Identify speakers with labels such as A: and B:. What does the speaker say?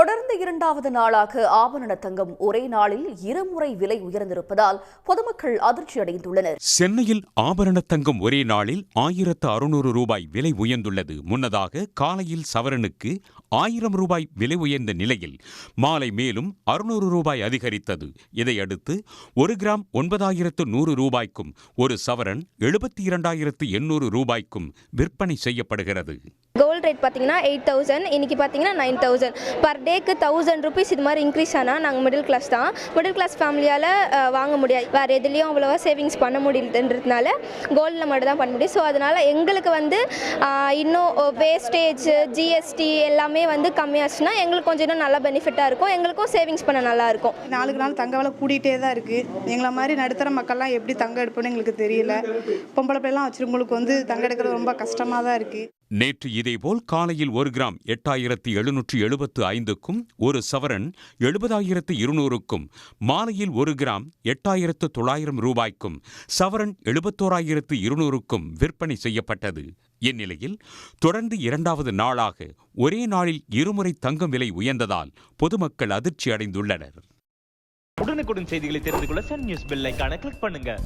A: தொடர்ந்து இரண்டாவது நாளாக ஆபரண தங்கம் ஒரே நாளில் இருமுறை விலை உயர்ந்திருப்பதால் பொதுமக்கள் அதிர்ச்சி அடைந்துள்ளனர்
B: சென்னையில் ஆபரண தங்கம் ஒரே நாளில் ஆயிரத்து அறுநூறு ரூபாய் விலை உயர்ந்துள்ளது. முன்னதாக காலையில் சவரனுக்கு ஆயிரம் ரூபாய் விலை உயர்ந்த நிலையில் மாலை மேலும் அறுநூறு ரூபாய் அதிகரித்தது. இதையடுத்து ஒரு கிராம் ஒன்பதாயிரத்து நூறு ரூபாய்க்கும் ஒரு சவரன் எழுபத்தி இரண்டாயிரத்து எண்ணூறு ரூபாய்க்கும் விற்பனை செய்யப்படுகிறது.
C: ரேட் பார்த்தீங்கன்னா எயிட் தௌசண்ட் இன்றைக்கி பார்த்தீங்கன்னா நைன் தௌசண்ட் பர் டேக்கு தௌசண்ட் ருபீஸ் இது மாதிரி இன்க்ரீஸ் ஆனால் நாங்கள் மிடில் கிளாஸ் தான். மிடில் கிளாஸ் ஃபேமிலியால் வாங்க முடியாது. வேறு எதுலேயும் அவ்வளோவா சேவிங்ஸ் பண்ண முடியலன்றதுனால கோல்டில் மட்டும் தான் பண்ண முடியும். ஸோ அதனால் எங்களுக்கு வந்து இன்னும் வேஸ்டேஜ் ஜிஎஸ்டி எல்லாமே வந்து கம்மியாச்சுன்னா எங்களுக்கு கொஞ்சம் இன்னும் நல்லா பெனிஃபிட்டாக இருக்கும். எங்களுக்கும் சேவிங்ஸ் பண்ண நல்லா இருக்கும்.
D: நாளுக்கு நாள் தங்க விலை கூட்டிகிட்டே தான் இருக்குது எங்களை மாதிரி நடுத்தர மக்கள்லாம் எப்படி தங்க எடுப்போன்னு எங்களுக்கு தெரியல. பொம்பளை பிள்ளைலாம் வச்சுருக்கவங்களுக்கு வந்து தங்க எடுக்கிறது ரொம்ப கஷ்டமாக தான் இருக்குது
B: நேற்று இதேபோல் காலையில் ஒரு கிராம் எட்டாயிரத்து எழுநூற்றி எழுபத்து ஐந்துக்கும் ஒரு சவரன் எழுபதாயிரத்து இருநூறுக்கும் மாலையில் ஒரு கிராம் எட்டாயிரத்து தொள்ளாயிரம் ரூபாய்க்கும் சவரன் எழுபத்தோராயிரத்து இருநூறுக்கும் விற்பனை செய்யப்பட்டது. இந்நிலையில் தொடர்ந்து இரண்டாவது நாளாக ஒரே நாளில் இருமுறை தங்கம் விலை உயர்ந்ததால் பொதுமக்கள் அதிர்ச்சி அடைந்துள்ளனர்.
E: உடனுக்குடன் செய்திகளை தெரிந்து கொள்ள சன் நியூஸ் பெல் கிளிக் பண்ணுங்க.